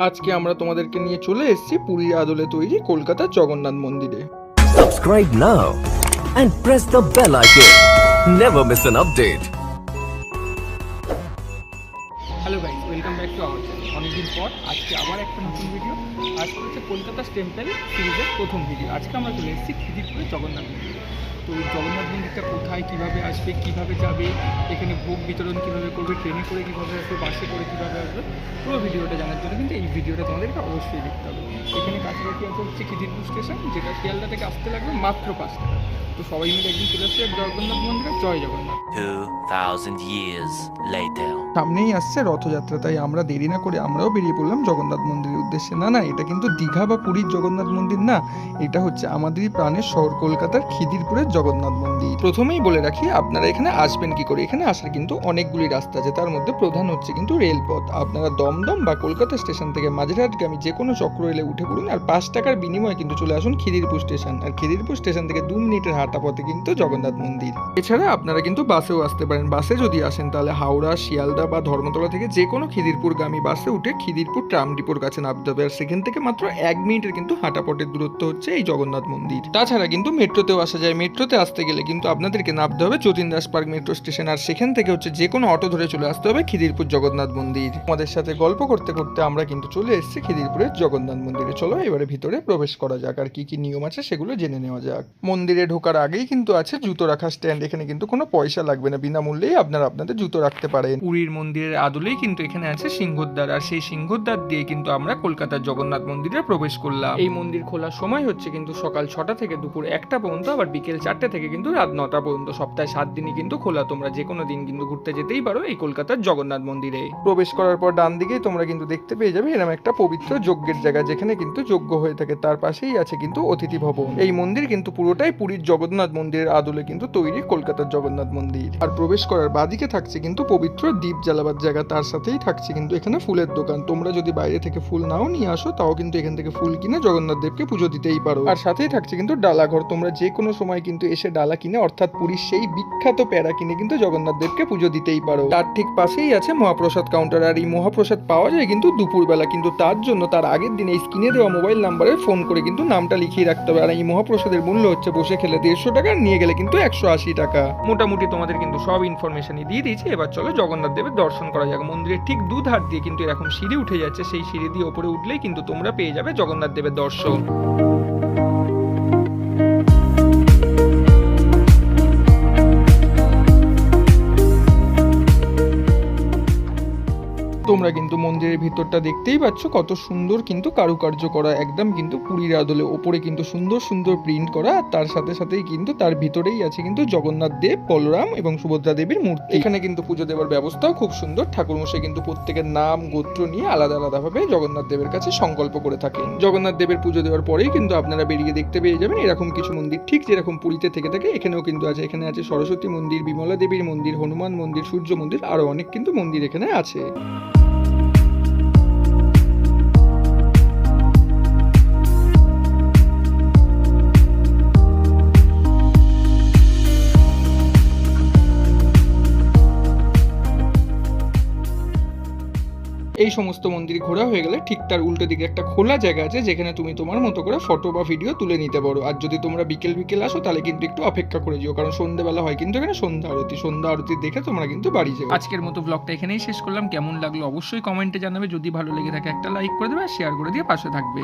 আজকে আমরা তোমাদেরকে নিয়ে চলে এসেছি পুরীর আদলে তৈরি কলকাতা জগন্নাথ মন্দিরে। Subscribe now and press the bell icon never miss an update hello guys welcome back to our channel অনেকদিন পর আজকে আবার একটা নতুন ভিডিও আজকে হচ্ছে কলকাতা টেম্পল সিরিজের প্রথম ভিডিও আজকে আমরা চলে এসেছি খিদিরপুরে জগন্নাথ মন্দির। তো জগন্নাথ মন্দিরটা কোথায়, কীভাবে আসবে, কীভাবে যাবে, এখানে ভোগ বিতরণ কীভাবে করবে ট্রেনে করে কীভাবে আসবে, বাসে করে কীভাবে আসবে, পুরো ভিডিওটা জানার জন্য কিন্তু এই ভিডিওটা তোমাদেরকে অবশ্যই দেখতে হবে। এখানে কাছাকাছি আছে হচ্ছে খিদিরপুর স্টেশন যেটা শিয়ালদা থেকে আসতে লাগবে মাত্র পাঁচ টাকা। তো সবাই মিলে একদিন চলে আসছে জগন্নাথ মন্দিরে। জয় জগন্নাথ। 2,000 years later. সামনেই আসছে রথযাত্রা তাই আমরা দেরি না করে আমরাও বেরিয়ে পড়লাম জগন্নাথ মন্দিরের উদ্দেশ্যে। না না এটা কিন্তু দীঘা বা পুরীর জগন্নাথ মন্দির না এটা হচ্ছে আমাদেরই প্রাণের শহর কলকাতার খিদিরপুরের জগন্নাথ মন্দির। প্রথমেই বলে রাখি আপনারা এখানে আসবেন কি করে? এখানে আসার কিন্তু অনেকগুলি রাস্তা আছে তার মধ্যে প্রধান হচ্ছে কিন্তু রেলপথ। আপনারা দমদম বা কলকাতা স্টেশন থেকে মাঝেরহাটগামী যে কোনো চক্র রেলে উঠে পড়ুন আর পাঁচ টাকার বিনিময়ে কিন্তু চলে আসুন খিদিরপুর স্টেশন। আর খিদিরপুর স্টেশন থেকে দু মিনিটের হাঁটা পথে কিন্তু জগন্নাথ মন্দির। এছাড়া আপনারা কিন্তু বাসেও আসতে পারেন। বাসে যদি আসেন তাহলে হাওড়া, শিয়ালদা বা ধর্মতলা থেকে যে কোনো খিদিরপুরগামী বাসে উঠে খিদিরপুর ট্রাম ডিপোর কাছে নামতে হবে। আর সেখান থেকে মাত্র এক মিনিটের কিন্তু হাঁটা পথের দূরত্ব হচ্ছে এই জগন্নাথ মন্দির। তাছাড়া কিন্তু মেট্রোতেও আসা যায়। মেট্রোতে আসতে গেলে কিন্তু আপনাদেরকে নামতে হবে Jatin Das Park metro station. আর সেখান থেকে হচ্ছে যে কোনো অটো ধরে চলে আসতে হবে খিদিরপুর জগন্নাথ মন্দির। আমাদের সাথে গল্প করতে করতে আমরা কিন্তু চলে এসেছি খিদিরপুরের জগন্নাথ মন্দিরে। চলো এবারে ভিতরে প্রবেশ করা যাক। আর কি কি নিয়ম আছে সেগুলো জেনে নেওয়া যাক। মন্দিরে ঢোকার আগেই কিন্তু আছে জুতো রাখার স্ট্যান্ড এখানে কিন্তু কোনো পয়সা লাগবে না বিনামূল্যেই আপনারা আপনাদের জুতো রাখতে পারেন। পুরীর মন্দিরের আদলেই কিন্তু এখানে আছে সিংহদ্বার আর সেই সিংহদ্বার দিয়ে কিন্তু আমরা কলকাতার জগন্নাথ মন্দিরে প্রবেশ করলাম। এই মন্দির খোলার সময় হচ্ছে কিন্তু সকাল ছটা থেকে দুপুর একটা পর্যন্ত আবার বিকেল চারটে থেকে কিন্তু রাত নটা পর্যন্ত। সপ্তাহে সাত দিনই কিন্তু খোলা তোমরা যে কোনো দিন কিন্তু ঘুরতে যেতেই পারো এই কলকাতার জগন্নাথ মন্দিরে। প্রবেশ করার পর ডান দিকেই তোমরা কিন্তু দেখতে পেয়ে যাবে এরকম একটা পবিত্র যজ্ঞের জায়গা যেখানে কিন্তু যজ্ঞ হয়ে থাকে। তার পাশেই আছে কিন্তু অতিথি ভবন। এই মন্দির কিন্তু পুরোটাই পুরীর জগন্নাথ মন্দিরের আদলে কিন্তু তৈরি কলকাতার জগন্নাথ মন্দির। আর প্রবেশ করার বাদিকে থাকছে কিন্তু পবিত্র দ্বীপ জ্বালাবার জায়গা, তার সাথেই থাকছে কিন্তু এখানে ফুলের দোকান। তোমরা যদি বাইরে থেকে ফুল নাও নিয়ে আসো, তাও কিন্তু এখান থেকে ফুল কিনে জগন্নাথ দেবকে পুজো দিতেই পারো। আর সাথেই থাকছে কিন্তু ডালাঘর। তোমরা যে কোনো সময় কিন্তু এসে ডালা কিনে, অর্থাৎ পুরীর সেই বিখ্যাত প্যারা কিনে কিন্তু জগন্নাথ দেবকে পুজো দিতেই পারো। তার ঠিক পাশেই আছে মহাপ্রসাদ কাউন্টার। আর এই মহাপ্রসাদ পাওয়া যায় কিন্তু দুপুরবেলা। কিন্তু তার জন্য তার আগের দিন এই স্ক্রিনে দেওয়া মোবাইল নাম্বারে ফোন করে কিন্তু নামটা লিখিয়ে রাখতে হবে। আর এই মহাপ্রসাদের মূল্য হচ্ছে বসে খেলে দেড়শো টাকা, নিয়ে গেলে কিন্তু একশো আশি টাকা। মোটামুটি তোমাদের কিন্তু সব ইনফরমেশনই দিয়ে দিয়েছি। এবার চলো জগন্নাথ দেবের দর্শন করা যাক। মন্দিরের ঠিক দু ধার দিয়ে কিন্তু এরকম সিঁড়ি উঠে যাচ্ছে। সেই সিঁড়ি দিয়ে ওপরে উঠলেই কিন্তু তোমরা পেয়ে যাবে জগন্নাথ দেবের দর্শন। তোমরা কিন্তু মন্দিরের ভিতরটা দেখতেই পাচ্ছ, কত সুন্দর কিন্তু কারুকার্য করা, একদম কিন্তু পুরীর আদলে। ওপরে কিন্তু সুন্দর সুন্দর প্রিন্ট করা, আর তার সাথে সাথেই কিন্তু তার ভিতরেই আছে কিন্তু জগন্নাথ দেব, বলরাম এবং সুভদ্রা দেবীর মূর্তি। এখানে কিন্তু পুজো দেওয়ার ব্যবস্থাও খুব সুন্দর। ঠাকুরমশাই কিন্তু প্রত্যেকের নাম, গোত্র নিয়ে আলাদা আলাদাভাবে জগন্নাথ দেবের কাছে সংকল্প করে থাকেন। জগন্নাথ দেবের পুজো দেওয়ার পরেই কিন্তু আপনারা বেরিয়ে দেখতে পেয়ে যাবেন এরকম কিছু মন্দির। ঠিক যেরকম পুরীতে থেকে থাকে, এখানেও কিন্তু আছে। এখানে আছে সরস্বতী মন্দির, বিমলা দেবীর মন্দির, হনুমান মন্দির, সূর্য মন্দির, আরও অনেক কিন্তু মন্দির এখানে আছে। এই সমস্ত মন্দির ঘোরা হয়ে গেলে ঠিক তার উল্টো দিকে একটা খোলা জায়গা আছে, যেখানে তুমি তোমার মতো করে ফটো বা ভিডিও তুলে নিতে পারো। আর যদি তোমরা বিকেল বিকেল আসো, তাহলে কিন্তু একটু অপেক্ষা করে যেও, কারণ সন্ধ্যেবেলা হয় কিন্তু এখানে সন্ধ্যা আরতি। সন্ধ্যা আরতি দেখে তোমরা কিন্তু বাড়ি যাবে আজকের মতো ব্লগটা এখানেই শেষ করলাম। কেমন লাগল অবশ্যই কমেন্টে জানাবে। যদি ভালো লেগে থাকে, একটা লাইক করে দেবে আর শেয়ার করে দিয়ে পাশে থাকবে।